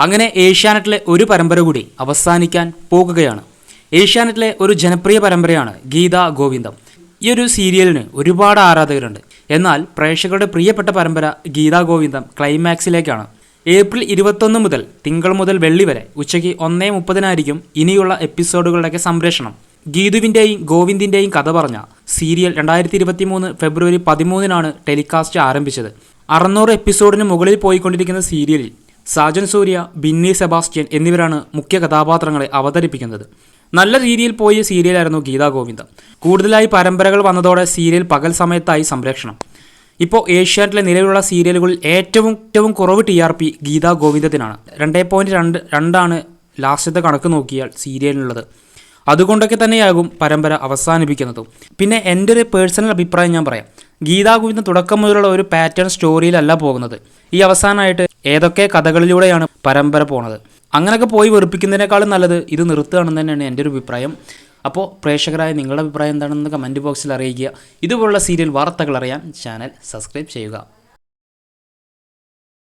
അങ്ങനെ ഏഷ്യാനെറ്റിലെ ഒരു പരമ്പര കൂടി അവസാനിക്കാൻ പോകുകയാണ്. ഏഷ്യാനെറ്റിലെ ഒരു ജനപ്രിയ പരമ്പരയാണ് ഗീതാ ഗോവിന്ദം. ഈ ഒരു സീരിയലിന് ഒരുപാട് ആരാധകരുണ്ട്. എന്നാൽ പ്രേക്ഷകരുടെ പ്രിയപ്പെട്ട പരമ്പര ഗീതാ ഗോവിന്ദം ക്ലൈമാക്സിലേക്കാണ്. ഏപ്രിൽ ഇരുപത്തൊന്ന് മുതൽ തിങ്കൾ മുതൽ വെള്ളി വരെ ഉച്ചയ്ക്ക് ഒന്നേ മുപ്പതിനായിരിക്കും ഇനിയുള്ള എപ്പിസോഡുകളുടെയൊക്കെ സംപ്രേഷണം. ഗീതുവിന്റെയും ഗോവിന്ദിന്റെയും കഥ പറഞ്ഞ സീരിയൽ രണ്ടായിരത്തി ഇരുപത്തി മൂന്ന് ഫെബ്രുവരി പതിമൂന്നിനാണ് ടെലികാസ്റ്റ് ആരംഭിച്ചത്. അറുന്നൂറ് എപ്പിസോഡിന് മുകളിൽ പോയിക്കൊണ്ടിരിക്കുന്ന സീരിയലിൽ സാജൻ സൂര്യ ബിന്നി സെബാസ്റ്റ്യൻ എന്നിവരാണ് മുഖ്യ കഥാപാത്രങ്ങളെ അവതരിപ്പിക്കുന്നത്. നല്ല രീതിയിൽ പോയ സീരിയലായിരുന്നു ഗീതാ ഗോവിന്ദ. കൂടുതലായി പരമ്പരകൾ വന്നതോടെ സീരിയൽ പകൽ സമയത്തായി സംരക്ഷണം ഇപ്പോൾ ഏഷ്യാനെറ്റിലെ നിലവിലുള്ള സീരിയലുകളിൽ ഏറ്റവും ഏറ്റവും കുറവ് ടി ആർ പി ഗീതാ ഗോവിന്ദത്തിനാണ്. രണ്ടേ പോയിന്റ് രണ്ട് രണ്ടാണ് ലാസ്റ്റത്തെ കണക്ക് നോക്കിയാൽ സീരിയലിനുള്ളത്. അതുകൊണ്ടൊക്കെ തന്നെയാകും പരമ്പര അവസാനിപ്പിക്കുന്നതും. പിന്നെ എന്റെ ഒരു പേഴ്സണൽ അഭിപ്രായം ഞാൻ പറയാം. ഗീതാ ഗോവിന്ദം തുടക്കം മുതലുള്ള ഒരു പാറ്റേൺ സ്റ്റോറിയിലല്ല പോകുന്നത്. ഈ അവസാനമായിട്ട് ഏതൊക്കെ കഥകളിലൂടെയാണ് പരമ്പര പോണത്. അങ്ങനെയൊക്കെ പോയി വെറുപ്പിക്കുന്നതിനേക്കാളും നല്ലത് ഇത് നിർത്തുകയാണെന്ന് തന്നെയാണ് എന്റെ ഒരു അഭിപ്രായം. അപ്പോൾ പ്രേക്ഷകരായ നിങ്ങളുടെ അഭിപ്രായം എന്താണെന്ന് കമന്റ് ബോക്സിൽ അറിയിക്കുക. ഇതുപോലുള്ള സീരിയൽ വാർത്തകൾ അറിയാൻ ചാനൽ സബ്സ്ക്രൈബ് ചെയ്യുക.